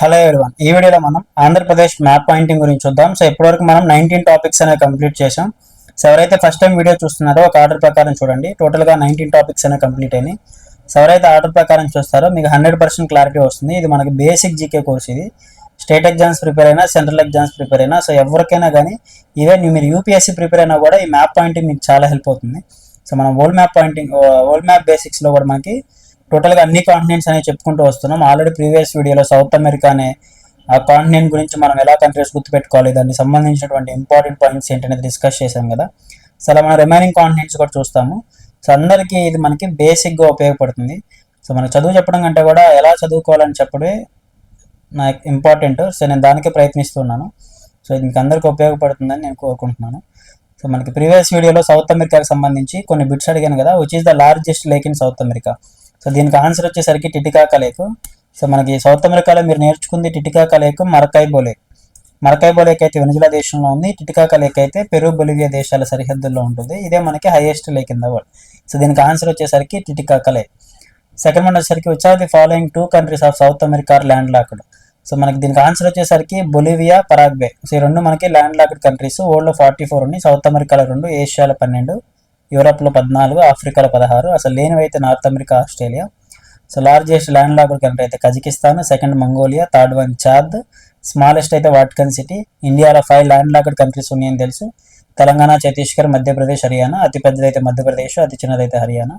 Hello everyone ఈ వీడియోలో మనం ఆంధ్రప్రదేశ్ మ్యాప్ పాయింటింగ్ గురించి చూద్దాం. సో ఇప్పటివరకు మనం నైన్టీన్ టాపిక్స్ అనేవి కంప్లీట్ చేసాం సో ఎవరైతే ఫస్ట్ టైం వీడియో చూస్తున్నారో ఒక ఆర్డర్ ప్రకారం చూడండి. టోటల్గా నైన్టీన్ టాపిక్స్ అనేవి కంప్లీట్ అయినాయి. సో ఎవరైతే ఆర్డర్ ప్రకారం చూస్తారో మీకు హండ్రెడ్ పర్సెంట్ క్లారిటీ వస్తుంది. ఇది మనకి బేసిక్ జీకే కోర్స్ ఇది. స్టేట్ ఎగ్జామ్స్ ప్రిపేర్ అయినా సెంట్రల్ ఎగ్జామ్స్ ప్రిపేర్ అయినా సో ఎవరికైనా కానీ ఈవెన్ మీరు యూపీఎస్సీ ప్రిపేర్ అయినా కూడా ఈ మ్యాప్ పాయింటింగ్ మీకు చాలా హెల్ప్ అవుతుంది. సో మనం world map pointing world map బేసిక్స్లో కూడా మనకి టోటల్గా అన్ని కాంటినెంట్స్ అనేవి చెప్పుకుంటూ వస్తున్నాం. ఆల్రెడీ ప్రీవియస్ వీడియోలో సౌత్ అమెరికా అనే ఆ కాంటినెంట్ గురించి మనం ఎలా కంట్రీస్ గుర్తుపెట్టుకోవాలి దానికి సంబంధించినటువంటి ఇంపార్టెంట్ పాయింట్స్ ఏంటనేది డిస్కస్ చేసాం కదా. సో అలా మనం రిమైనింగ్ కాంటినెంట్స్ కూడా చూస్తాము. సో అందరికీ ఇది మనకి బేసిక్గా ఉపయోగపడుతుంది. సో మనకు చదువు చెప్పడం కంటే కూడా ఎలా చదువుకోవాలని చెప్పడే నాకు ఇంపార్టెంట్ సో నేను దానికే ప్రయత్నిస్తున్నాను. సో ఇది మీకు అందరికీ ఉపయోగపడుతుందని నేను కోరుకుంటున్నాను. సో మనకి ప్రీవియస్ వీడియోలో సౌత్ అమెరికాకి సంబంధించి కొన్ని బిట్స్ అడిగాను కదా which is the largest lake in South America so దీనికి ఆన్సర్ వచ్చేసరికి టిటికా కలేకు సో మనకి సౌత్ అమెరికాలో మీరు నేర్చుకుంది టిటికా లేక్ మరకాయ్ బోలేక్ మరకాయ్ బోలేక్ అయితే వెనుజులా దేశంలో ఉంది. టిటికాక లేక్ అయితే పెరు బొలివియా దేశాల సరిహద్దుల్లో ఉంటుంది. ఇదే మనకి highest lake in the world so దీనికి ఆన్సర్ వచ్చేసరికి టిటికాక లేక్ సెకండ్ వన్ వచ్చేసరికి which are the following two countries of South America land locked so మనకి దీనికి ఆన్సర్ వచ్చేసరికి బొలివియా పరాగ్వే. సో ఈ రెండు మనకి ల్యాండ్ లాక్డ్ కంట్రీస్ వరల్డ్లో ఫార్టీ ఫోర్ ఉన్నాయి సౌత్ అమెరికాలో రెండు ఏషియాలో పన్నెండు. యూరోప్లో పద్నాలుగు ఆఫ్రికాలో పదహారు. అసలు లేనివైతే North America Australia. So largest land locked country అయితే Kazakhstan second Mongolia third one Chad. Smallest అయితే వాటికన్ సిటీ. ఇండియాలో ఫైవ్ ల్యాండ్ లాక్డ్ కంట్రీస్ ఉన్నాయని తెలుసు. తెలంగాణ ఛత్తీస్గఢ్ మధ్యప్రదేశ్ హర్యానా. అతిపెద్దదైతే మధ్యప్రదేశ్ అతి చిన్నదైతే హర్యానా.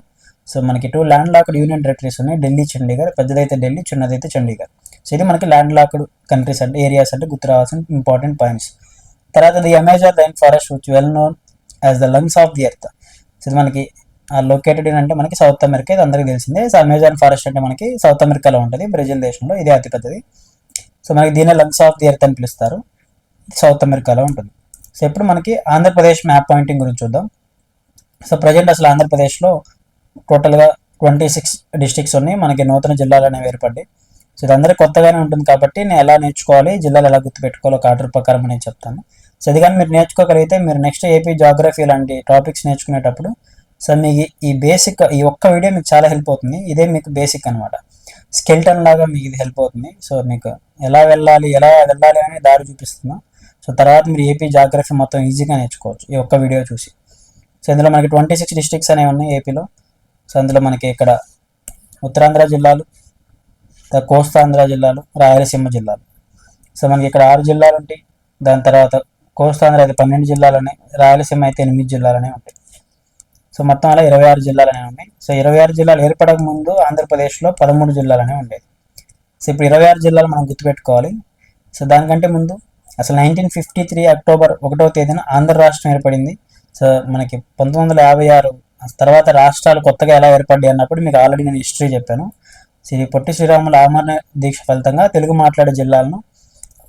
సో మనకి two land locked union territories ఉన్నాయి. ఢిల్లీ చండీగఢ్. పెద్దదైతే ఢిల్లీ చిన్నదైతే చండీగఢ్. సో ఇది మనకి ల్యాండ్ లాక్డ్ కంట్రీస్ అంటే ఏరియాస్ అంటే గుర్తు రావాల్సిన ఇంపార్టెంట్ పాయింట్స్. తర్వాత the Amazon rain forest which well known as the lungs of the earth ఇది మనకి లొకేటెడ్ అంటే మనకి సౌత్ అమెరికా ఇది అందరికీ తెలిసిందే. సో అమెజాన్ ఫారెస్ట్ అంటే మనకి సౌత్ అమెరికాలో ఉంటుంది బ్రెజిల్ దేశంలో ఇదే అతిపెద్దది సో మనకి దీనే లంగ్స్ ఆఫ్ ది ఎర్త్ అని పిలుస్తారు. సౌత్ అమెరికాలో ఉంటుంది. సో ఇప్పుడు మనకి ఆంధ్రప్రదేశ్ మ్యాప్ పాయింటింగ్ గురించి చూద్దాం. సో ప్రజెంట్ అసలు ఆంధ్రప్రదేశ్లో టోటల్గా ట్వంటీ సిక్స్ డిస్టిక్స్ ఉన్నాయి. మనకి నూతన జిల్లాలు అనేవి ఏర్పడ్డాయి. సో ఇది అందరికీ కొత్తగానే ఉంటుంది కాబట్టి నేను ఎలా నేర్చుకోవాలి జిల్లాలు ఎలా గుర్తుపెట్టుకోవాలో ఒక ఆర్డర్ ప్రకారం నేను చెప్తాను. సో ఇది కానీ మీరు నేర్చుకోగలిగితే మీరు నెక్స్ట్ ఏపీ జాగ్రఫీ లాంటి టాపిక్స్ నేర్చుకునేటప్పుడు సో మీకు ఈ బేసిక్ ఈ ఒక్క వీడియో మీకు చాలా హెల్ప్ అవుతుంది. ఇదే మీకు బేసిక్ అనమాట స్కెల్టన్ లాగా మీకు ఇది హెల్ప్ అవుతుంది. సో మీకు ఎలా వెళ్ళాలి ఎలా వెళ్ళాలి అనే దారి చూపిస్తున్నా సో తర్వాత మీరు ఏపీ జాగ్రఫీ మొత్తం ఈజీగా నేర్చుకోవచ్చు ఈ ఒక్క వీడియో చూసి. సో ఇందులో మనకి ట్వంటీ సిక్స్ డిస్ట్రిక్ట్స్ అనేవి ఉన్నాయి ఏపీలో. సో అందులో మనకి ఇక్కడ ఉత్తరాంధ్ర జిల్లాలు కోస్తాంధ్ర జిల్లాలు రాయలసీమ జిల్లాలు. సో మనకి ఇక్కడ ఆరు జిల్లాలు ఉంటాయి. దాని తర్వాత కోస్తాంధ్ర అయితే పన్నెండు జిల్లాలనే రాయలసీమ అయితే ఎనిమిది జిల్లాలనే ఉంటాయి. సో మొత్తం అలా ఇరవై ఆరు జిల్లాలనే ఉన్నాయి. సో ఇరవై ఆరు జిల్లాలు ఏర్పడక ముందు ఆంధ్రప్రదేశ్లో పదమూడు జిల్లాలనే ఉండేది సో ఇప్పుడు ఇరవై ఆరు జిల్లాలు మనం గుర్తుపెట్టుకోవాలి. సో దానికంటే ముందు అసలు నైన్టీన్ ఫిఫ్టీ త్రీ అక్టోబర్ ఒకటవ తేదీన ఆంధ్ర రాష్ట్రం ఏర్పడింది. సో మనకి పంతొమ్మిది వందల యాభై ఆరు తర్వాత రాష్ట్రాలు కొత్తగా ఎలా ఏర్పడ్డాయి అన్నప్పుడు మీకు ఆల్రెడీ నేను హిస్టరీ చెప్పాను. శ్రీ పొట్టి శ్రీరాముల ఆమరణ దీక్ష ఫలితంగా తెలుగు మాట్లాడే జిల్లాలను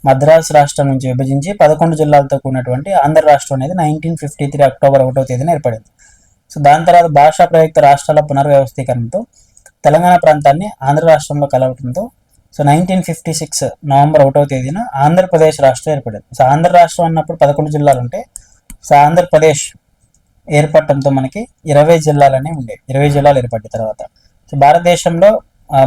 మద్రాసు రాష్ట్రం నుంచి విభజించి పదకొండు జిల్లాలతో కూడినటువంటి ఆంధ్ర రాష్ట్రం అనేది నైన్టీన్ ఫిఫ్టీ త్రీ అక్టోబర్ ఒకటో తేదీన ఏర్పడింది. సో దాని తర్వాత భాషా ప్రయుక్త రాష్ట్రాల పునర్వ్యవస్థీకరణతో తెలంగాణ ప్రాంతాన్ని ఆంధ్ర రాష్ట్రంలో కలవడంతో so nineteen fifty six November ఒకటో తేదీన ఆంధ్రప్రదేశ్ రాష్ట్రం ఏర్పడింది. సో ఆంధ్ర రాష్ట్రం అన్నప్పుడు పదకొండు జిల్లాలు ఉంటాయి సో ఆంధ్రప్రదేశ్ ఏర్పడటంతో మనకి ఇరవై జిల్లాలనే ఉండేవి. ఇరవై జిల్లాలు ఏర్పడిన తర్వాత. సో భారతదేశంలో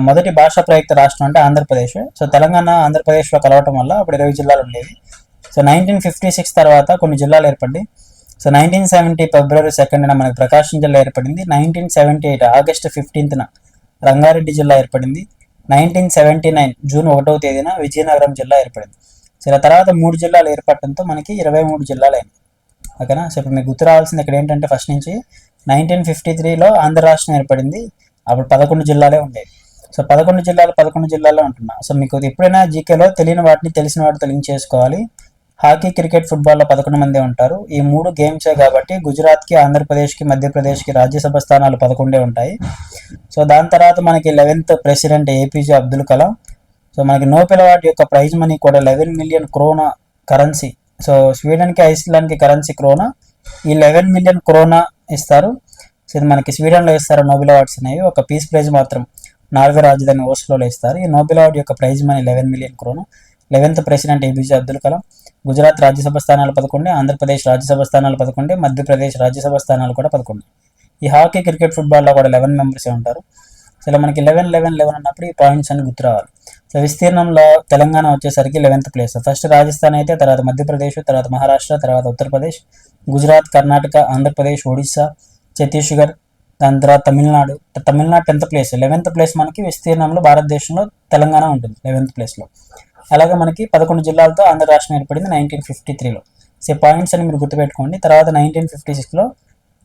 మొదటి భాషా ప్రయుక్త రాష్ట్రం అంటే ఆంధ్రప్రదేశ్. సో తెలంగాణ ఆంధ్రప్రదేశ్లో కలవటం వల్ల అప్పుడు ఇరవై జిల్లాలు ఉండేవి. సో నైన్టీన్ ఫిఫ్టీ సిక్స్ తర్వాత కొన్ని జిల్లాలు ఏర్పడి సో నైన్టీన్ సెవెంటీ ఫిబ్రవరి సెకండ్న మనకి ప్రకాశం జిల్లా ఏర్పడింది. నైన్టీన్ సెవెంటీ ఎయిట్ ఆగస్టు ఫిఫ్టీన్త్న రంగారెడ్డి జిల్లా ఏర్పడింది. నైన్టీన్ సెవెంటీ నైన్ జూన్ ఒకటవ తేదీన విజయనగరం జిల్లా ఏర్పడింది. సో ఇలా తర్వాత మూడు జిల్లాలు ఏర్పడటంతో మనకి ఇరవై మూడు జిల్లాలు అయినాయి ఓకేనా? సో ఇప్పుడు మీకు గుర్తు రావాల్సింది ఇక్కడ ఏంటంటే ఫస్ట్ నుంచి నైన్టీన్ ఫిఫ్టీ త్రీలో ఆంధ్ర రాష్ట్రం ఏర్పడింది. అప్పుడు పదకొండు జిల్లాలే ఉండేవి. సో పదకొండు జిల్లాలు పదకొండు జిల్లాలో ఉంటున్నా. సో మీకు ఎప్పుడైనా జీకేలో తెలియని వాటిని తెలిసిన వాటితో లింక్ చేసుకోవాలి. హాకీ క్రికెట్ ఫుట్బాల్లో పదకొండు మంది ఉంటారు. ఈ మూడు గేమ్సే కాబట్టి గుజరాత్కి ఆంధ్రప్రదేశ్కి మధ్యప్రదేశ్కి రాజ్యసభ స్థానాలు పదకొండే ఉంటాయి. సో దాని తర్వాత మనకి eleventh president APJ Abdul Kalam. So మనకి నోబెల్ అవార్డు యొక్క ప్రైజ్ మనీ కూడా eleven million krona currency. So స్వీడన్కి ఐస్లాండ్కి కరెన్సీ క్రోనా. ఈ లెవెన్ మిలియన్ క్రోనా ఇస్తారు. సో ఇది మనకి స్వీడన్లో ఇస్తారు నోబెల్ అవార్డ్స్ అనేవి. ఒక పీస్ ప్రైజ్ మాత్రం. నార్వే రాజధాని ఓస్లోలో ఇస్తారు. ఈ నోబెల్ అవార్డు యొక్క prize money eleven million krone. Eleventh president APJ Abdul Kalam Gujarat Rajya Sabha స్థానాలు పదకొండు ఆంధ్రప్రదేశ్ రాజ్యసభ స్థానాలు పదకొండు మధ్యప్రదేశ్ రాజ్యసభ స్థానాలు కూడా పదకొండు. ఈ హాకీ క్రికెట్ ఫుట్బాల్లో కూడా లెవెన్ మెంబర్సే ఉంటారు. సో ఇలా మనకి లెవెన్ లెవెన్ లెవెన్ అన్నప్పుడు ఈ పాయింట్స్ అని గుర్తు రావాలి. సో విస్తీర్ణంలో తెలంగాణ వచ్చేసరికి లెవెన్త్ ప్లేస్. ఫస్ట్ రాజస్థాన్ అయితే తర్వాత మధ్యప్రదేశ్ తర్వాత మహారాష్ట్ర తర్వాత ఉత్తరప్రదేశ్ గుజరాత్ కర్ణాటక ఆంధ్రప్రదేశ్ ఒడిశా ఛత్తీస్గఢ్ దాని తర్వాత Tamil Nadu. Tamil Nadu tenth place. Eleventh place మనకి విస్తీర్ణంలో భారతదేశంలో తెలంగాణ ఉంటుంది లెవెన్త్ ప్లేస్లో. అలాగే మనకి పదకొండు జిల్లాలతో ఆంధ్ర రాష్ట్రం ఏర్పడింది నైన్టీన్ ఫిఫ్టీ త్రీలో. సో పాయింట్స్ అని మీరు గుర్తుపెట్టుకోండి. తర్వాత నైన్టీన్ ఫిఫ్టీ సిక్స్లో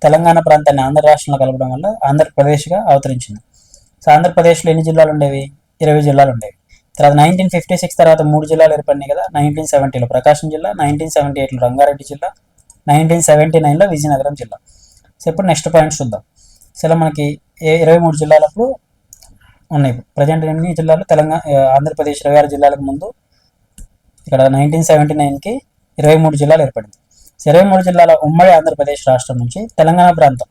తెలంగాణ ప్రాంతాన్ని ఆంధ్ర రాష్ట్రంలో కలపడం వల్ల ఆంధ్రప్రదేశ్గా అవతరించింది. సో ఆంధ్రప్రదేశ్లో ఎన్ని జిల్లాలు ఉండేవి? ఇరవై జిల్లాలు ఉండేవి. తర్వాత నైన్టీన్ ఫిఫ్టీ సిక్స్ తర్వాత మూడు జిల్లాలు ఏర్పడినాయి కదా నైన్టీన్ సెవెంటీలో ప్రకాశం జిల్లా నైన్టీన్ సెవెంటీ ఎయిట్లో రంగారెడ్డి జిల్లా నైన్టీన్ సెవెంటీ నైన్లో విజయనగరం జిల్లా. సో ఇప్పుడు నెక్స్ట్ పాయింట్స్ చూద్దాం. సో మనకి ఏ ఇరవై మూడు జిల్లాలకు ఉన్నాయి. ప్రజెంట్ ఎన్ని జిల్లాలు? తెలంగాణ ఆంధ్రప్రదేశ్ ఇరవై ఆరు జిల్లాలకు ముందు ఇక్కడ నైన్టీన్ సెవెంటీ నైన్కి ఇరవై మూడు జిల్లాలు ఏర్పడింది. ఇరవై మూడు జిల్లాల ఉమ్మడి ఆంధ్రప్రదేశ్ రాష్ట్రం నుంచి తెలంగాణ ప్రాంతం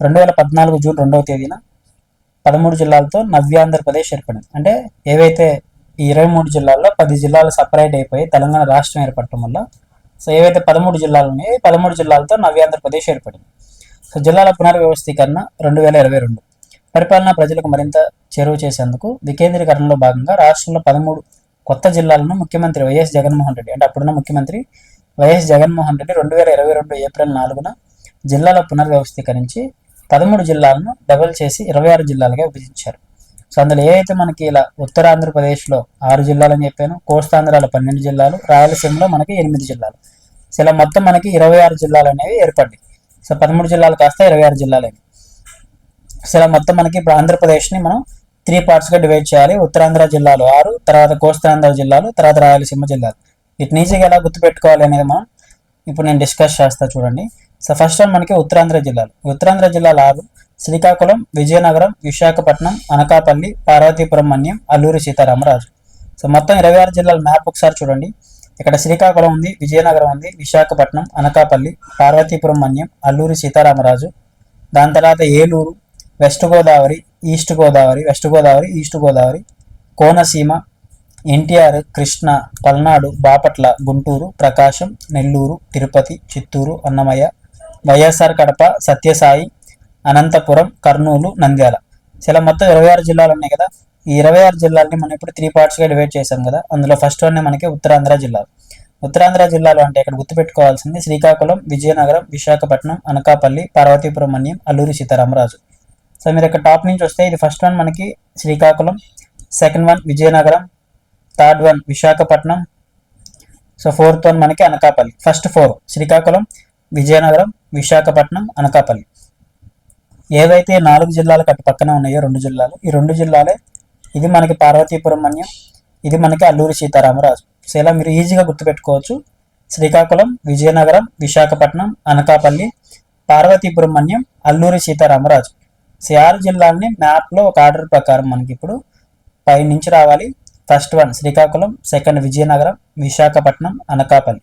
రెండు వేల పద్నాలుగు జూన్ రెండవ తేదీన పదమూడు జిల్లాలతో నవ్యాంధ్రప్రదేశ్ ఏర్పడింది. అంటే ఏవైతే ఈ ఇరవై మూడు జిల్లాల్లో పది జిల్లాలు సపరేట్ అయిపోయి తెలంగాణ రాష్ట్రం ఏర్పడటం వల్ల సో ఏవైతే పదమూడు జిల్లాలు ఉన్నాయో పదమూడు జిల్లాలతో నవ్యాంధ్రప్రదేశ్ ఏర్పడింది. సో జిల్లాల పునర్వ్యవస్థీకరణ రెండు వేల ఇరవై రెండు. పరిపాలన ప్రజలకు మరింత చేరువ చేసేందుకు వికేంద్రీకరణలో భాగంగా రాష్ట్రంలో పదమూడు కొత్త జిల్లాలను ముఖ్యమంత్రి వైఎస్ జగన్మోహన్ రెడ్డి అంటే అప్పుడున్న ముఖ్యమంత్రి వైఎస్ జగన్మోహన్ రెడ్డి రెండు వేల ఇరవై రెండు ఏప్రిల్ నాలుగున జిల్లాల పునర్వ్యవస్థీకరించి పదమూడు జిల్లాలను డబల్ చేసి ఇరవై ఆరు జిల్లాలుగా విభజించారు. సో అందులో ఏదైతే మనకి ఇలా ఉత్తరాంధ్రప్రదేశ్లో ఆరు జిల్లాలు అని చెప్పాను కోస్తాంధ్రాలో పన్నెండు జిల్లాలు రాయలసీమలో మనకి ఎనిమిది జిల్లాలు. సో ఇలా మొత్తం మనకి ఇరవై ఆరు జిల్లాలు అనేవి ఏర్పడ్డాయి. సో పదమూడు జిల్లాలు కాస్త ఇరవై ఆరు జిల్లాలు. సో ఇలా మొత్తం మనకి ఇప్పుడు ఆంధ్రప్రదేశ్ని మనం త్రీ పార్ట్స్గా డివైడ్ చేయాలి. ఉత్తరాంధ్ర జిల్లాలు ఆరు తర్వాత కోస్తాంధ్ర జిల్లాలు తర్వాత రాయలసీమ జిల్లాలు. వీటిని ఈజీగా ఎలా గుర్తుపెట్టుకోవాలి అనేది మనం ఇప్పుడు నేను డిస్కస్ చేస్తా చూడండి. సో ఫస్ట్ వన్ మనకి ఉత్తరాంధ్ర జిల్లాలు. ఉత్తరాంధ్ర జిల్లాలు ఆరు శ్రీకాకుళం విజయనగరం విశాఖపట్నం అనకాపల్లి పార్వతీపురం మన్యం అల్లూరి సీతారామరాజు. సో మొత్తం ఇరవై ఆరు జిల్లాల మ్యాప్ ఒకసారి చూడండి. ఇక్కడ శ్రీకాకుళం ఉంది విజయనగరం ఉంది విశాఖపట్నం అనకాపల్లి పార్వతీపురం మన్యం అల్లూరి సీతారామరాజు దాని తర్వాత Eluru west Godavari east Godavari west Godavari east Godavari Konaseema NTR Krishna Palnadu Bapatla Guntur Prakasam Nellore Tirupati Chittoor Annamayya YSR Kadapa Sathya Sai Anantapuram Kurnool Nandyal. ఇలా మొత్తం ఇరవై ఆరు జిల్లాలు ఉన్నాయి కదా. ఈ ఇరవై ఆరు జిల్లాలని మనం ఇప్పుడు త్రీ పార్ట్స్గా డివైడ్ చేశాం కదా. అందులో ఫస్ట్ వన్ మనకి ఉత్తరాంధ్ర జిల్లాలు ఉత్తరాంధ్ర జిల్లాలో అంటే ఇక్కడ గుర్తుపెట్టుకోవాల్సింది శ్రీకాకుళం విజయనగరం విశాఖపట్నం అనకాపల్లి పార్వతీపురం మన్యం అల్లూరి సీతారామరాజు. సో మీరు ఇక్కడ టాప్ నుంచి వస్తే ఇది ఫస్ట్ వన్ మనకి Srikakulam second one Vizianagaram third one Visakhapatnam so fourth one మనకి Anakapalli. First four Srikakulam Vizianagaram Visakhapatnam Anakapalli. ఏవైతే నాలుగు జిల్లాలకు అటు పక్కన ఉన్నాయో రెండు జిల్లాలు ఈ రెండు జిల్లాలే ఇది మనకి పార్వతీపురం మన్యం ఇది మనకి అల్లూరి సీతారామరాజు. సో ఇలా మీరు ఈజీగా గుర్తుపెట్టుకోవచ్చు. శ్రీకాకుళం విజయనగరం విశాఖపట్నం అనకాపల్లి పార్వతీపురం మన్యం అల్లూరి సీతారామరాజు. సో ఆరు జిల్లాలని మ్యాప్లో ఒక ఆర్డర్ ప్రకారం మనకి ఇప్పుడు పై నుంచి రావాలి. First one Srikakulam second Vizianagaram Visakhapatnam Anakapalli.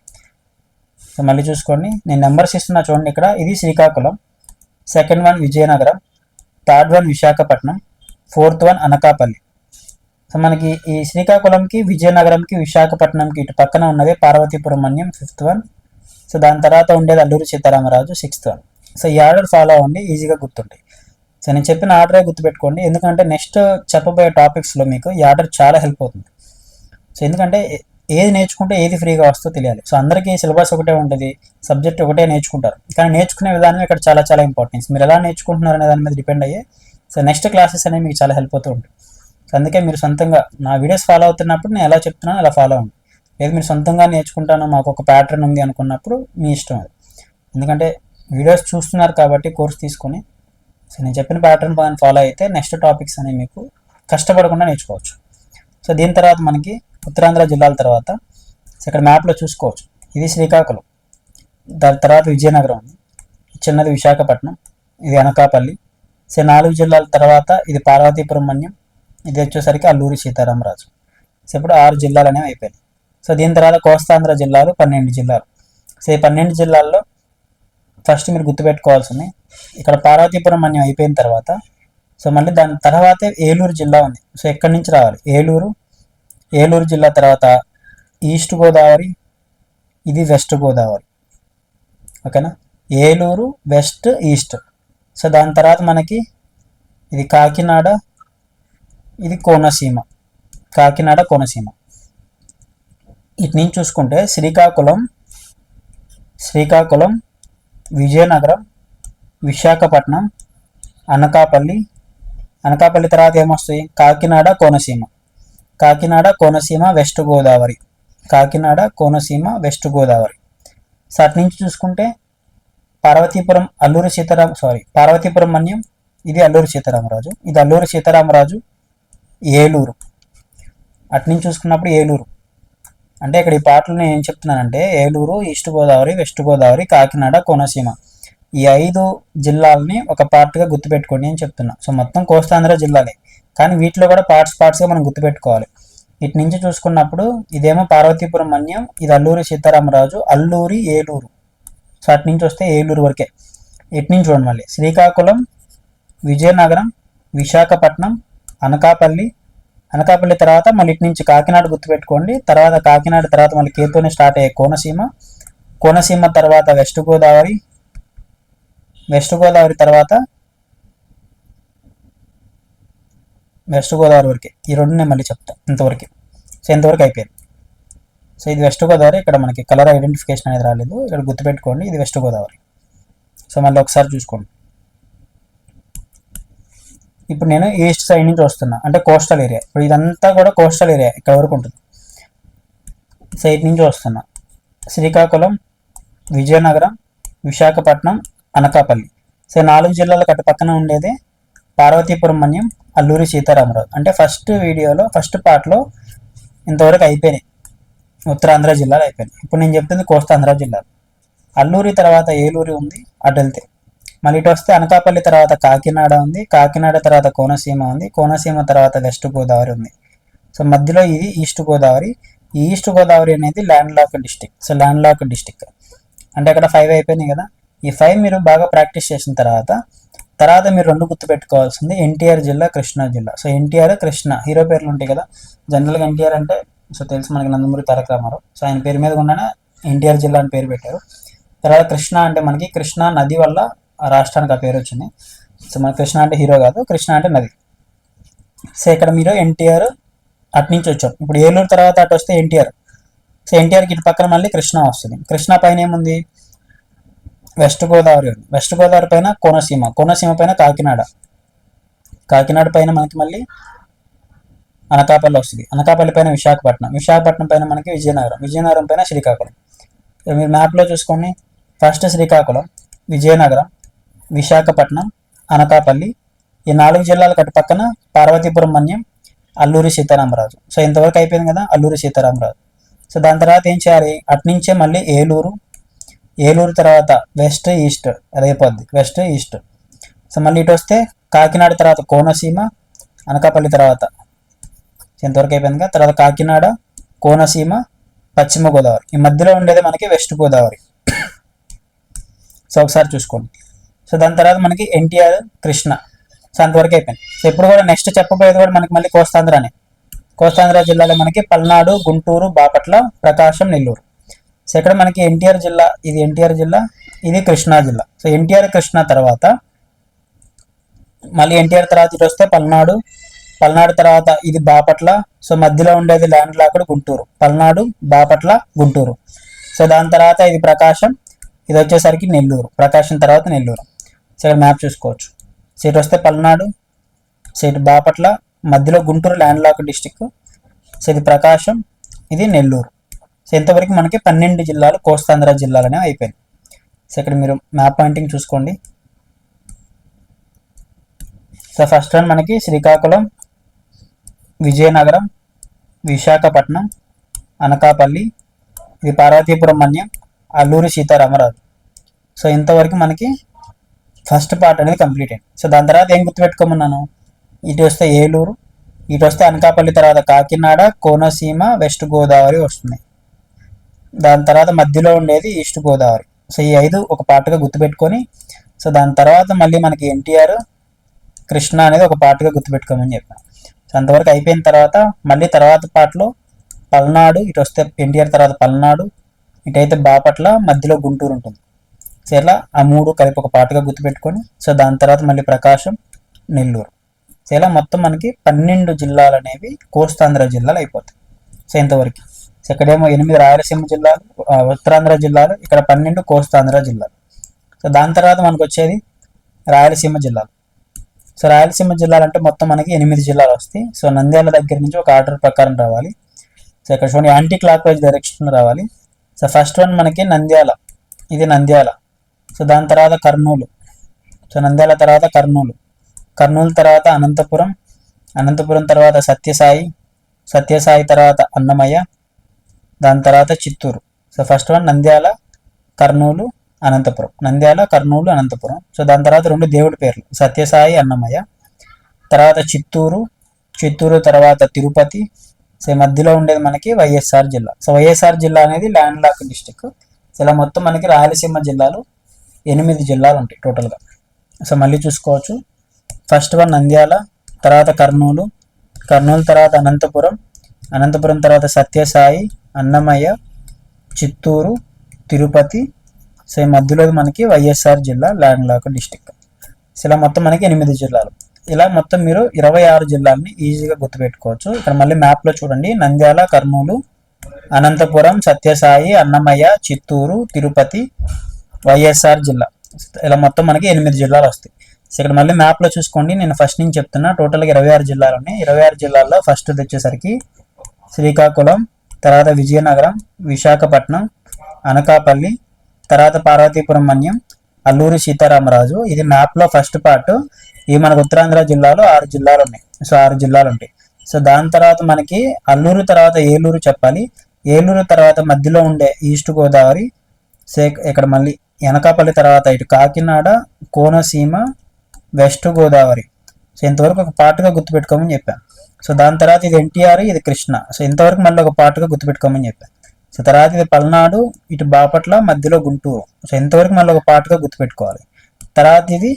So మళ్ళీ చూసుకోండి. నేను నెంబర్స్ ఇస్తున్నా చూడండి ఇక్కడ. ఇది Srikakulam. Second one Vizianagaram third one Visakhapatnam fourth one Anakapalli. So మనకి ఈ శ్రీకాకుళంకి విజయనగరంకి విశాఖపట్నంకి ఇటు పక్కన ఉన్నదే పార్వతీపురం ఫిఫ్త్ వన్. సో దాని తర్వాత ఉండేది Alluri Sitarama Raju sixth one. So ఈ ఆర్డర్ ఫాలో అవ్వండి ఈజీగా గుర్తుంటాయి. సో నేను చెప్పిన ఆర్డరే గుర్తుపెట్టుకోండి. ఎందుకంటే నెక్స్ట్ చెప్పబోయే టాపిక్స్లో మీకు ఈ ఆర్డర్ చాలా హెల్ప్ అవుతుంది. సో ఎందుకంటే ఏది నేర్చుకుంటే ఏది ఫ్రీగా వస్తుందో తెలియాలి. సో అందరికీ సిలబస్ ఒకటే ఉంటుంది సబ్జెక్ట్ ఒకటే నేర్చుకుంటారు. కానీ నేర్చుకునే విధానం ఇక్కడ చాలా చాలా ఇంపార్టెన్స్. మీరు ఎలా నేర్చుకుంటున్నారు అనే దాని మీద డిపెండ్ అయ్యే సో నెక్స్ట్ క్లాసెస్ అనేవి మీకు చాలా హెల్ప్ అవుతూ ఉంటాయి. సో అందుకే మీరు సొంతంగా నా వీడియోస్ ఫాలో అవుతున్నప్పుడు నేను ఎలా చెప్తున్నానో అలా ఫాలో అవ్వండి. లేదు మీరు సొంతంగా నేర్చుకుంటాను మాకు ఒక ప్యాటర్న్ ఉంది అనుకున్నప్పుడు మీ ఇష్టం అది. ఎందుకంటే వీడియోస్ చూస్తున్నారు కాబట్టి కోర్స్ తీసుకొని సో నేను చెప్పిన ప్యాటర్న్ ఫాలో అయితే నెక్స్ట్ టాపిక్స్ అనేవి మీకు కష్టపడకుండా నేర్చుకోవచ్చు. సో దీని తర్వాత మనకి ఉత్తరాంధ్ర జిల్లాల తర్వాత సో ఇక్కడ మ్యాప్లో చూసుకోవచ్చు. ఇది శ్రీకాకుళం. దాని తర్వాత విజయనగరం. ఉంది చిన్నది విశాఖపట్నం. ఇది అనకాపల్లి. సో నాలుగు జిల్లాల తర్వాత ఇది పార్వతీపురం మన్యం. ఇది వచ్చేసరికి అల్లూరి సీతారామరాజు. సో ఇప్పుడు ఆరు జిల్లాలు అనేవి అయిపోయినాయి. సో దీని తర్వాత కోస్తాంధ్ర జిల్లాలు పన్నెండు జిల్లాలు. సో ఈ పన్నెండు జిల్లాల్లో ఫస్ట్ మీరు గుర్తుపెట్టుకోవాల్సింది ఇక్కడ పార్వతీపురం మన్యం అయిపోయిన తర్వాత సో మళ్ళీ దాని తర్వాతే ఏలూరు జిల్లా ఉంది. సో ఎక్కడి నుంచి రావాలి? ఏలూరు ఏలూరు జిల్లా తర్వాత ఈస్ట్ గోదావరి ఇది వెస్ట్ గోదావరి. ఓకేనా? Eluru west east. సో దాని తర్వాత మనకి ఇది కాకినాడ ఇది కోనసీమ. కాకినాడ కోనసీమ. ఇటు నుంచి చూసుకుంటే శ్రీకాకుళం శ్రీకాకుళం విజయనగరం విశాఖపట్నం అనకాపల్లి. అనకాపల్లి తర్వాత ఏమొస్తాయి? Kakinada Konaseema. Kakinada Konaseema west Godavari. Kakinada Konaseema west Godavari. So అటు నుంచి చూసుకుంటే పార్వతీపురం అల్లూరి సీతారాం సారీ పార్వతీపురం మన్యం ఇది అల్లూరి సీతారామరాజు ఇది అల్లూరి సీతారామరాజు ఏలూరు. అటు నుంచి చూసుకున్నప్పుడు ఏలూరు. అంటే ఇక్కడ ఈ పాటలు నేను ఏం చెప్తున్నానంటే ఏలూరు ఈస్ట్ గోదావరి వెస్ట్ గోదావరి కాకినాడ కోనసీమ. ఈ ఐదు జిల్లాలని ఒక పార్ట్గా గుర్తుపెట్టుకోండి అని చెప్తున్నా. సో మొత్తం కోస్తాంధ్ర జిల్లాలే. కానీ వీటిలో కూడా పార్ట్స్ పార్ట్స్గా మనం గుర్తుపెట్టుకోవాలి. ఇటు నుంచి చూసుకున్నప్పుడు ఇదేమో పార్వతీపురం మన్యం ఇది అల్లూరి సీతారామరాజు అల్లూరి ఏలూరు. సో అటు నుంచి వస్తే ఏలూరు వరకే. ఇటు నుంచి చూడండి మళ్ళీ. శ్రీకాకుళం విజయనగరం విశాఖపట్నం అనకాపల్లి. అనకాపల్లి తర్వాత మళ్ళీ ఇటు నుంచి కాకినాడ గుర్తుపెట్టుకోండి. తర్వాత కాకినాడ తర్వాత మళ్ళీ కేతోనే స్టార్ట్ అయ్యే కోనసీమ. కోనసీమ తర్వాత వెస్ట్ గోదావరి వెస్ట్ గోదావరి తర్వాత వెస్ట్ గోదావరి వరకే. ఈ రెండు నేను మళ్ళీ చెప్తా ఇంతవరకే. సో ఇంతవరకు అయిపోయింది. సో ఇది వెస్ట్ గోదావరి ఇక్కడ మనకి కలర్ ఐడెంటిఫికేషన్ అనేది రాలేదు. ఇక్కడ గుర్తుపెట్టుకోండి ఇది వెస్ట్ గోదావరి. సో మళ్ళీ ఒకసారి చూసుకోండి. ఇప్పుడు నేను ఈస్ట్ సైడ్ నుంచి వస్తున్నా. అంటే కోస్టల్ ఏరియా ఇప్పుడు ఇదంతా కూడా కోస్టల్ ఏరియా ఇక్కడ వరకు ఉంటుంది. సైడ్ నుంచి వస్తున్నా. శ్రీకాకుళం విజయనగరం విశాఖపట్నం అనకాపల్లి. సో నాలుగు జిల్లాల కట్టు పక్కన ఉండేది పార్వతీపురం మన్యం అల్లూరి సీతారామరాజు అంటే ఫస్ట్ వీడియోలో ఫస్ట్ పార్ట్లో ఇంతవరకు అయిపోయినాయి. ఉత్తరాంధ్ర జిల్లాలు అయిపోయినాయి. ఇప్పుడు నేను చెప్తుంది కోస్తాంధ్ర జిల్లాలు. అల్లూరి తర్వాత ఏలూరి ఉంది అటు వెళ్తే. మళ్ళీ ఇటు వస్తే అనకాపల్లి తర్వాత కాకినాడ ఉంది కాకినాడ తర్వాత కోనసీమ ఉంది కోనసీమ తర్వాత వెస్ట్ గోదావరి ఉంది. సో మధ్యలో ఇది ఈస్ట్ గోదావరి. ఈ ఈస్ట్ గోదావరి అనేది land lock district so land lock district అంటే అక్కడ ఫైవ్ అయిపోయినాయి కదా. ఈ ఫైవ్ మీరు బాగా ప్రాక్టీస్ చేసిన తర్వాత తర్వాత మీరు రెండు గుర్తుపెట్టుకోవాల్సింది ఎన్టీఆర్ జిల్లా కృష్ణా జిల్లా. సో ఎన్టీఆర్ కృష్ణ హీరో పేర్లు ఉంటాయి కదా. జనరల్గా ఎన్టీఆర్ అంటే సో తెలుసు మనకి నందమూరి తారక రామారావు సో ఆయన పేరు మీద ఉండనే ఎన్టీఆర్ జిల్లా అని పేరు పెట్టారు. తర్వాత కృష్ణ అంటే మనకి కృష్ణా నది వల్ల ఆ రాష్ట్రానికి ఆ పేరు వచ్చింది. సో మన కృష్ణ అంటే హీరో కాదు కృష్ణ అంటే నది. సో ఇక్కడ మీరు ఎన్టీఆర్ అటు నుంచి వచ్చాం ఇప్పుడు ఏలూరు తర్వాత అటు వస్తే ఎన్టీఆర్. సో ఎన్టీఆర్కి ఇటు పక్కన మళ్ళీ కృష్ణ వస్తుంది. కృష్ణ పైన ఏముంది? వెస్ట్ గోదావరి ఉంది. వెస్ట్ గోదావరి పైన కోనసీమ కోనసీమ పైన కాకినాడ. కాకినాడ పైన మనకి మళ్ళీ అనకాపల్లి వస్తుంది. అనకాపల్లి పైన విశాఖపట్నం. విశాఖపట్నం పైన మనకి విజయనగరం. విజయనగరం పైన శ్రీకాకుళం. మీరు మ్యాప్లో చూసుకోండి. ఫస్ట్ శ్రీకాకుళం విజయనగరం విశాఖపట్నం అనకాపల్లి. ఈ నాలుగు జిల్లాల కట్టు పక్కన పార్వతీపురం మన్యం అల్లూరి సీతారామరాజు. సో ఇంతవరకు అయిపోయింది కదా అల్లూరి సీతారామరాజు. సో దాని తర్వాత ఏం చేయాలి? అటు నుంచే మళ్ళీ ఏలూరు ఏలూరు తర్వాత వెస్ట్ ఈస్ట్ రేపొద్ది వెస్ట్ ఈస్ట్. సో మళ్ళీ ఇటు వస్తే కాకినాడ తర్వాత కోనసీమ అనకాపల్లి తర్వాత. ఎంతవరకు అయిపోయింది తర్వాత కాకినాడ కోనసీమ పశ్చిమ గోదావరి. ఈ మధ్యలో ఉండేది మనకి వెస్ట్ గోదావరి. సో ఒకసారి చూసుకోండి. సో దాని తర్వాత మనకి ఎన్టీఆర్ కృష్ణ. సో అంతవరకు అయిపోయింది. సో ఇప్పుడు కూడా నెక్స్ట్ చెప్పబోయేది కూడా మనకి మళ్ళీ కోస్తాంధ్రనే. కోస్తాంధ్ర జిల్లాలో మనకి పల్నాడు గుంటూరు బాపట్ల ప్రకాశం నెల్లూరు. సో ఇక్కడ మనకి ఎన్టీఆర్ జిల్లా ఇది ఎన్టీఆర్ జిల్లా ఇది కృష్ణా జిల్లా. సో ఎన్టీఆర్ కృష్ణా తర్వాత మళ్ళీ ఎన్టీఆర్ తర్వాత ఇటు వస్తే పల్నాడు పల్నాడు తర్వాత ఇది బాపట్ల సో మధ్యలో ఉండేది land locked Guntur Palnadu Bapatla Guntur. So దాని తర్వాత ఇది ప్రకాశం ఇది వచ్చేసరికి నెల్లూరు ప్రకాశం తర్వాత నెల్లూరు. సో ఇక్కడ మ్యాప్ చూసుకోవచ్చు. సో ఇటు వస్తే పల్నాడు సో ఇటు బాపట్ల మధ్యలో Guntur land lock district so ఇది ప్రకాశం ఇది నెల్లూరు. సో ఇంతవరకు మనకి పన్నెండు జిల్లాలు కోస్తాంధ్ర జిల్లాలనే అయిపోయింది సో ఇక్కడ మీరు మ్యాప్ పాయింటింగ్ చూసుకోండి. సో ఫస్ట్ వన్ మనకి శ్రీకాకుళం విజయనగరం విశాఖపట్నం అనకాపల్లి ఇది పార్వతీపురం మన్యం అల్లూరి సీతారామరాజు. సో ఇంతవరకు మనకి ఫస్ట్ పార్ట్ అనేది కంప్లీట్ అయింది. సో దాని తర్వాత ఏం గుర్తుపెట్టుకోమన్నాను? ఇటు వస్తే ఏలూరు ఇటు వస్తే అనకాపల్లి తర్వాత కాకినాడ కోనసీమ వెస్ట్ గోదావరి వస్తున్నాయి. దాని తర్వాత మధ్యలో ఉండేది ఈస్ట్ గోదావరి. సో ఈ ఐదు ఒక పాటగా గుర్తుపెట్టుకొని సో దాని తర్వాత మళ్ళీ మనకి ఎన్టీఆర్ కృష్ణ అనేది ఒక పాటగా గుర్తుపెట్టుకోమని చెప్పాను సో అంతవరకు అయిపోయిన తర్వాత మళ్ళీ తర్వాత పాటలో పల్నాడు ఇటు వస్తే ఎన్టీఆర్ తర్వాత పల్నాడు ఇటైతే బాపట్ల మధ్యలో గుంటూరు ఉంటుంది. సో ఇలా ఆ మూడు కలిపి ఒక పాటగా గుర్తుపెట్టుకొని సో దాని తర్వాత మళ్ళీ ప్రకాశం నెల్లూరు. సో ఇలా మొత్తం మనకి పన్నెండు జిల్లాలు అనేవి కోస్తాంధ్ర జిల్లాలు అయిపోతాయి. సో ఇంతవరకు. ఇక్కడేమో ఎనిమిది రాయలసీమ జిల్లాలు ఉత్తరాంధ్ర జిల్లాలు ఇక్కడ పన్నెండు కోస్తాంధ్ర జిల్లాలు. సో దాని తర్వాత మనకు వచ్చేది రాయలసీమ జిల్లాలు. సో రాయలసీమ జిల్లాలు అంటే మొత్తం మనకి ఎనిమిది జిల్లాలు వస్తాయి. సో నంద్యాల దగ్గర నుంచి ఒక ఆర్డర్ ప్రకారం రావాలి. సో ఇక్కడ చూడండి యాంటీ క్లాక్ వైజ్ డైరెక్షన్ రావాలి. సో ఫస్ట్ వన్ మనకి నంద్యాల ఇది నంద్యాల. సో దాని తర్వాత కర్నూలు. సో నంద్యాల తర్వాత కర్నూలు. కర్నూలు తర్వాత అనంతపురం అనంతపురం తర్వాత సత్యసాయి సత్యసాయి తర్వాత అన్నమయ్య దాని తర్వాత Chittoor. So first one Nandyal Kurnool Anantapuram. Nandyal Kurnool Anantapuram. So దాని తర్వాత రెండు దేవుడి పేర్లు. సత్యసాయి అన్నమయ్య. తర్వాత చిత్తూరు. చిత్తూరు తర్వాత తిరుపతి. సో మధ్యలో ఉండేది మనకి వైఎస్ఆర్ జిల్లా. సో వైఎస్ఆర్ జిల్లా అనేది ల్యాండ్ లాక్ డిస్టిక్ సో ఇలా మొత్తం మనకి రాయలసీమ జిల్లాలు ఎనిమిది జిల్లాలు ఉంటాయి టోటల్గా సో మళ్ళీ చూసుకోవచ్చు. ఫస్ట్ వన్ నంద్యాల తర్వాత కర్నూలు. కర్నూలు తర్వాత అనంతపురం. అనంతపురం తర్వాత సత్యసాయి. అన్నమయ్య చిత్తూరు తిరుపతి సో ఈ మధ్యలో మనకి వైఎస్ఆర్ జిల్లా ల్యాండ్ లాక్ డిస్టిక్. సో ఇలా మొత్తం మనకి ఎనిమిది జిల్లాలు. ఇలా మొత్తం మీరు ఇరవై ఆరు జిల్లాలని ఈజీగా గుర్తుపెట్టుకోవచ్చు. ఇక్కడ మళ్ళీ మ్యాప్లో చూడండి. నంద్యాల కర్నూలు అనంతపురం సత్యసాయి అన్నమయ్య చిత్తూరు తిరుపతి వైఎస్ఆర్ జిల్లా. ఇలా మొత్తం మనకి ఎనిమిది జిల్లాలు వస్తాయి. సో ఇక్కడ మళ్ళీ మ్యాప్లో చూసుకోండి. నేను ఫస్ట్ నుంచి చెప్తున్నా టోటల్గా ఇరవై ఆరు జిల్లాలు ఉన్నాయి. ఇరవై ఆరు జిల్లాల్లో ఫస్ట్ వచ్చేసరికి శ్రీకాకుళం తర్వాత విజయనగరం విశాఖపట్నం అనకాపల్లి తర్వాత పార్వతీపురం మన్యం అల్లూరి సీతారామరాజు. ఇది మ్యాప్లో ఫస్ట్ పార్ట్ ఇవి మనకు ఉత్తరాంధ్ర జిల్లాలో ఆరు జిల్లాలు ఉన్నాయి. సో ఆరు జిల్లాలు ఉంటాయి. సో దాని తర్వాత మనకి అల్లూరు తర్వాత ఏలూరు చెప్పాలి. ఏలూరు తర్వాత మధ్యలో ఉండే ఈస్ట్ గోదావరి సే ఇక్కడ మళ్ళీ అనకాపల్లి తర్వాత ఇటు కాకినాడ కోనసీమ వెస్ట్ గోదావరి సో ఇంతవరకు ఒక పాటుగా గుర్తుపెట్టుకోమని చెప్పాను. సో దాని తర్వాత ఇది ఎన్టీఆర్ ఇది కృష్ణ. సో ఇంతవరకు మళ్ళీ ఒక పాటగా గుర్తుపెట్టుకోమని చెప్పాను సో తర్వాత ఇది పల్నాడు ఇటు బాపట్ల మధ్యలో గుంటూరు. సో ఇంతవరకు మళ్ళీ ఒక పాటుగా గుర్తుపెట్టుకోవాలి. తర్వాత ఇది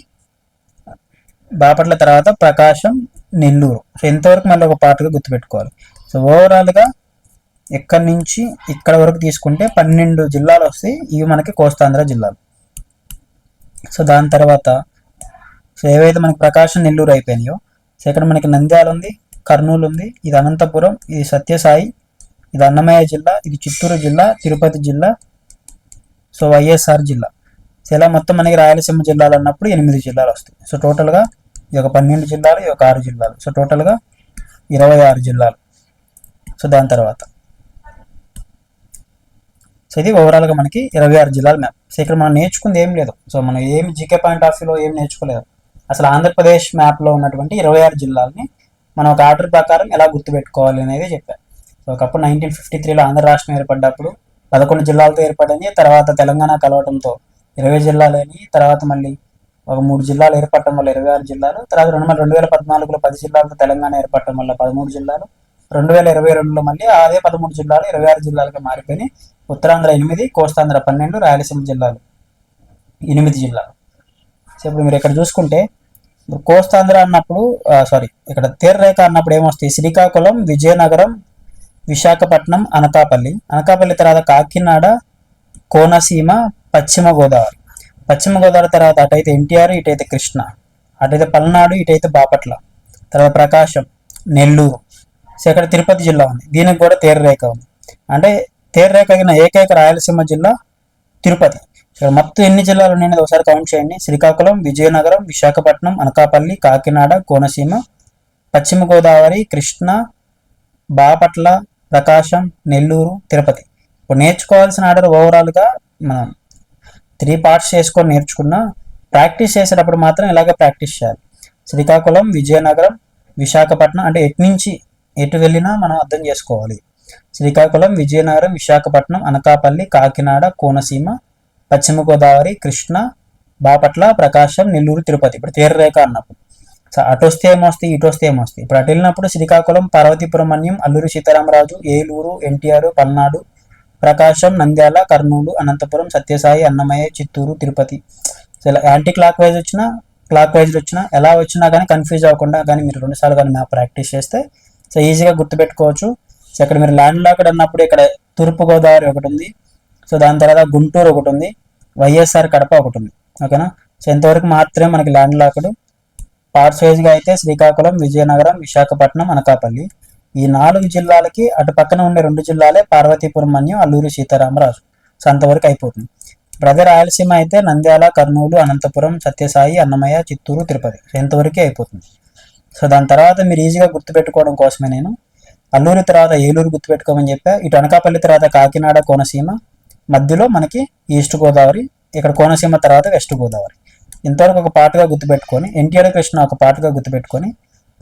బాపట్ల తర్వాత ప్రకాశం నెల్లూరు. సో ఇంతవరకు మళ్ళీ ఒక పాటగా గుర్తుపెట్టుకోవాలి. సో ఓవరాల్గా ఎక్కడి నుంచి ఇక్కడ వరకు తీసుకుంటే పన్నెండు జిల్లాలు వస్తాయి. ఇవి మనకి కోస్తాంధ్ర జిల్లాలు. సో దాని తర్వాత సో ఏవైతే మనకి ప్రకాశం నెల్లూరు అయిపోయినాయో సో ఇక్కడ మనకి నంద్యాల ఉంది. కర్నూలు ఉంది. ఇది అనంతపురం ఇది సత్యసాయి ఇది అన్నమయ్య జిల్లా ఇది చిత్తూరు జిల్లా తిరుపతి జిల్లా సో వైఎస్ఆర్ జిల్లా. సో ఇలా మొత్తం మనకి రాయలసీమ జిల్లాలు అన్నప్పుడు ఎనిమిది జిల్లాలు వస్తాయి. సో టోటల్గా ఈ యొక్క పన్నెండు జిల్లాలు ఈ యొక్క ఆరు జిల్లాలు. సో టోటల్గా ఇరవై ఆరు జిల్లాలు. సో దాని తర్వాత. సో ఇది ఓవరాల్గా మనకి ఇరవై ఆరు జిల్లాల మ్యాప్ సో ఇక్కడ మనం నేర్చుకుంది ఏం లేదు. సో మనం ఏం జీకే పాయింట్ ఆఫ్ వ్యూలో ఏం నేర్చుకోలేదు. అసలు ఆంధ్రప్రదేశ్ మ్యాప్లో ఉన్నటువంటి ఇరవై ఆరు జిల్లాలని మనం ఒక ఆర్డర్ ప్రకారం ఎలా గుర్తుపెట్టుకోవాలి అనేది చెప్పారు సో ఒకప్పుడు నైన్టీన్ ఫిఫ్టీ త్రీలో ఆంధ్ర రాష్ట్రం ఏర్పడ్డప్పుడు పదకొండు జిల్లాలతో ఏర్పడింది. తర్వాత తెలంగాణ కలవడంతో ఇరవై జిల్లాలని తర్వాత మళ్ళీ ఒక మూడు జిల్లాలు ఏర్పడటం వల్ల ఇరవై ఆరు జిల్లాలు తర్వాత రెండు రెండు వేల పద్నాలుగులో పది జిల్లాలతో తెలంగాణ ఏర్పడటం వల్ల పదమూడు జిల్లాలు రెండు వేల ఇరవై రెండులో మళ్ళీ అదే పదమూడు జిల్లాలు ఇరవై ఆరు జిల్లాలుగా మారిపోయి ఉత్తరాంధ్ర ఎనిమిది కోస్తాంధ్ర పన్నెండు రాయలసీమ జిల్లాలు ఎనిమిది జిల్లాలు. సో ఇప్పుడు మీరు ఇక్కడ చూసుకుంటే కోస్తాంధ్ర అన్నప్పుడు సారీ ఇక్కడ తీర్రేఖ అన్నప్పుడు ఏమొస్తాయి? శ్రీకాకుళం విజయనగరం విశాఖపట్నం అనకాపల్లి. అనకాపల్లి తర్వాత కాకినాడ కోనసీమ పశ్చిమ గోదావరి. పశ్చిమ గోదావరి తర్వాత అటైతే ఎన్టీఆర్ ఇటైతే కృష్ణ. అటైతే పల్నాడు ఇటైతే బాపట్ల. తర్వాత ప్రకాశం నెల్లూరు. సో ఇక్కడ తిరుపతి జిల్లా ఉంది. దీనికి కూడా తీరరేఖ ఉంది. అంటే తీరరేఖ అయిన ఏకైక రాయలసీమ జిల్లా తిరుపతి. ఇక్కడ మొత్తం ఎన్ని జిల్లాలు ఉన్నాయనేది ఒకసారి కౌంట్ చేయండి. శ్రీకాకుళం విజయనగరం విశాఖపట్నం అనకాపల్లి కాకినాడ కోనసీమ పశ్చిమ గోదావరి కృష్ణ బాపట్ల ప్రకాశం నెల్లూరు తిరుపతి. ఇప్పుడు నేర్చుకోవాల్సిన ఆర్డర్ ఓవరాల్గా మనం త్రీ పార్ట్స్ చేసుకొని నేర్చుకున్నా ప్రాక్టీస్ చేసేటప్పుడు మాత్రం ఇలాగే ప్రాక్టీస్ చేయాలి. శ్రీకాకుళం విజయనగరం విశాఖపట్నం అంటే ఎటు నుంచి ఎటు వెళ్ళినా మనం అర్థం చేసుకోవాలి. శ్రీకాకుళం విజయనగరం విశాఖపట్నం అనకాపల్లి కాకినాడ కోనసీమ పశ్చిమ గోదావరి కృష్ణ బాపట్ల ప్రకాశం నెల్లూరు తిరుపతి. ఇప్పుడు తీరరేఖ అన్నప్పుడు. సో అటు వస్తే ఏమొస్తాయి ఇటు వస్తే ఏమొస్తాయి. ఇప్పుడు అటు వెళ్ళినప్పుడు శ్రీకాకుళం పార్వతీపురమణ్యం అల్లూరు అల్లూరి సీతారామరాజు ఏలూరు ఎన్టీఆర్ పల్నాడు ప్రకాశం నంద్యాల కర్నూలు అనంతపురం సత్యసాయి అన్నమయ్య చిత్తూరు తిరుపతి. ఇలా యాంటీ క్లాక్ వైజ్ వచ్చినా క్లాక్ వైజ్ వచ్చినా ఎలా వచ్చినా కానీ కన్ఫ్యూజ్ అవ్వకుండా కానీ మీరు రెండుసార్లు కానీ మ్యాప్ ప్రాక్టీస్ చేస్తే సో ఈజీగా గుర్తుపెట్టుకోవచ్చు. సో ఇక్కడ మీరు ల్యాండ్ లాక్డ్ అన్నప్పుడు ఇక్కడ తూర్పు గోదావరి ఒకటి ఉంది. సో దాని తర్వాత గుంటూరు ఒకటి ఉంది. వైఎస్ఆర్ కడప ఒకటి ఉంది. ఓకేనా? సో ఇంతవరకు మాత్రమే మనకి ల్యాండ్ లాక్డ్. పార్ట్స్ వైజ్గా అయితే శ్రీకాకుళం విజయనగరం విశాఖపట్నం అనకాపల్లి. ఈ నాలుగు జిల్లాలకి అటు పక్కన ఉండే రెండు జిల్లాలే పార్వతీపురం మన్యం అల్లూరి సీతారామరాజు. సో అంతవరకు అయిపోతుంది. బ్రదర్ రాయలసీమ అయితే నంద్యాల కర్నూలు అనంతపురం సత్యసాయి అన్నమయ్య చిత్తూరు తిరుపతి. సో ఇంతవరకే అయిపోతుంది. సో దాని తర్వాత మీరు ఈజీగా గుర్తుపెట్టుకోవడం కోసమే నేను. అల్లూరి తర్వాత ఏలూరు గుర్తుపెట్టుకోమని చెప్పా. ఇటు అనకాపల్లి తర్వాత కాకినాడ కోనసీమ మధ్యలో మనకి ఈస్ట్ గోదావరి ఇక్కడ కోనసీమ తర్వాత వెస్ట్ గోదావరి. ఇంతవరకు ఒక పాటగా గుర్తుపెట్టుకొని ఎన్టీఆర్ కృష్ణ ఒక పాటగా గుర్తుపెట్టుకొని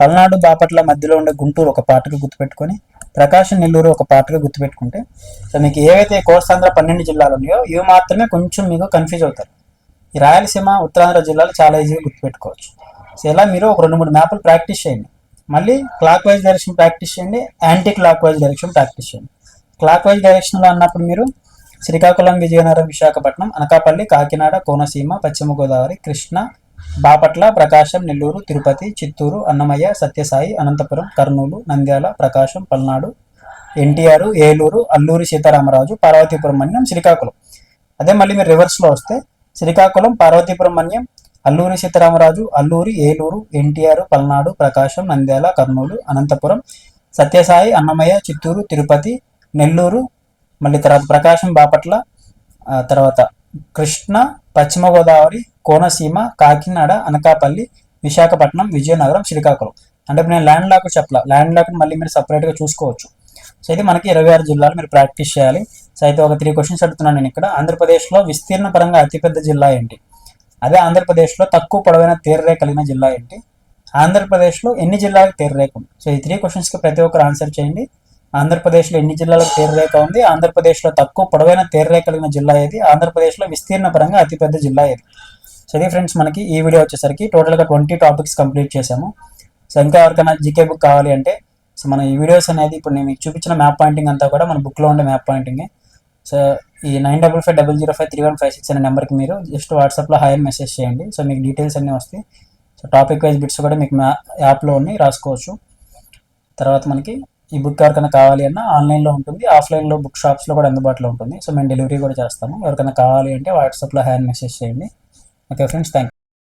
పల్నాడు బాపట్ల మధ్యలో ఉండే గుంటూరు ఒక పాటగా గుర్తుపెట్టుకొని ప్రకాశం నెల్లూరు ఒక పాటగా గుర్తుపెట్టుకుంటే సో మీకు ఏవైతే కోస్తాంధ్ర పన్నెండు జిల్లాలు ఉన్నాయో ఇవి మాత్రమే కొంచెం మీకు కన్ఫ్యూజ్ అవుతారు. ఈ రాయలసీమ ఉత్తరాంధ్ర జిల్లాలు చాలా ఈజీగా గుర్తుపెట్టుకోవచ్చు. సో ఇలా మీరు ఒక రెండు మూడు మ్యాప్లు ప్రాక్టీస్ చేయండి. మళ్ళీ క్లాక్ వైజ్ డైరెక్షన్ ప్రాక్టీస్ చేయండి anti clock wise direction practice చేయండి. క్లాక్ వైజ్ డైరెక్షన్లో అన్నప్పుడు మీరు శ్రీకాకుళం విజయనగరం విశాఖపట్నం అనకాపల్లి కాకినాడ కోనసీమ పశ్చిమ గోదావరి కృష్ణ బాపట్ల ప్రకాశం నెల్లూరు తిరుపతి చిత్తూరు అన్నమయ్య సత్యసాయి అనంతపురం కర్నూలు నంద్యాల ప్రకాశం పల్నాడు ఎన్టీఆర్ ఏలూరు అల్లూరి సీతారామరాజు పార్వతీపురం మన్యం శ్రీకాకుళం. అదే మళ్ళీ మీరు రివర్స్లో వస్తే శ్రీకాకుళం పార్వతీపురం మన్యం అల్లూరి సీతారామరాజు అల్లూరి ఏలూరు ఎన్టీఆర్ పల్నాడు ప్రకాశం నంద్యాల కర్నూలు అనంతపురం సత్యసాయి అన్నమయ్య చిత్తూరు తిరుపతి నెల్లూరు మళ్ళీ తర్వాత ప్రకాశం బాపట్ల తర్వాత కృష్ణ పశ్చిమ గోదావరి కోనసీమ కాకినాడ అనకాపల్లి విశాఖపట్నం విజయనగరం శ్రీకాకుళం. అంటే ఇప్పుడు నేను ల్యాండ్ లాక్ చెప్పలా. ల్యాండ్ లాక్ మళ్ళీ మీరు సపరేట్గా చూసుకోవచ్చు. సో అయితే మనకి ఇరవై ఆరు జిల్లాలు మీరు ప్రాక్టీస్ చేయాలి. సో అయితే ఒక త్రీ క్వశ్చన్స్ అడుగుతున్నాను నేను ఇక్కడ. ఆంధ్రప్రదేశ్లో విస్తీర్ణ పరంగా అతిపెద్ద జిల్లా ఏంటి? అదే ఆంధ్రప్రదేశ్లో తక్కువ పొడవైన తీర్రే కలిగిన జిల్లా ఏంటి? ఆంధ్రప్రదేశ్లో ఎన్ని జిల్లాలకు తీరరేఖ సో ఈ త్రీ క్వశ్చన్స్కి ప్రతి ఒక్కరు ఆన్సర్ చేయండి. ఆంధ్రప్రదేశ్లో ఎన్ని జిల్లాలకు తీరరేఖ ఉంది? ఆంధ్రప్రదేశ్లో తక్కువ పొడవైన తీరరేఖ కలిగిన జిల్లా ఏది? ఆంధ్రప్రదేశ్లో విస్తీర్ణ పరంగా అతిపెద్ద జిల్లా ఏది? సో ఇది ఫ్రెండ్స్ మనకి ఈ వీడియో వచ్చేసరికి టోటల్గా ట్వంటీ టాపిక్స్ కంప్లీట్ చేసాము సో ఇంకా ఎవరికైనా జీకే బుక్ కావాలి అంటే సో మన ఈ వీడియోస్ అనేది ఇప్పుడు నేను మీకు చూపించిన మ్యాప్ పాయింటింగ్ అంతా కూడా మన బుక్లో ఉండే మ్యాప్ పాయింటింగ్ సో ఈ nine double five double zero five three one five six అనే నెంబర్కి మీరు జస్ట్ వాట్సాప్లో హాయ్ అని మెసేజ్ చేయండి. సో మీకు డీటెయిల్స్ అన్నీ వస్తాయి. సో టాపిక్ వైజ్ బిట్స్ కూడా మీకు మ్యా యాప్లో ఉన్నాయి రాసుకోవచ్చు. తర్వాత మనకి ఈ బుక్ ఎవరికైనా కావాలి అన్నా ఆన్లైన్లో ఉంటుంది ఆఫ్లైన్లో బుక్ షాప్స్లో కూడా అందుబాటులో ఉంటుంది. సో మేము డెలివరీ కూడా చేస్తాము. ఎవరికైనా కావాలి అంటే వాట్సాప్లో హ్యాండ్ మెసేజ్ చేయండి. Okay friends thank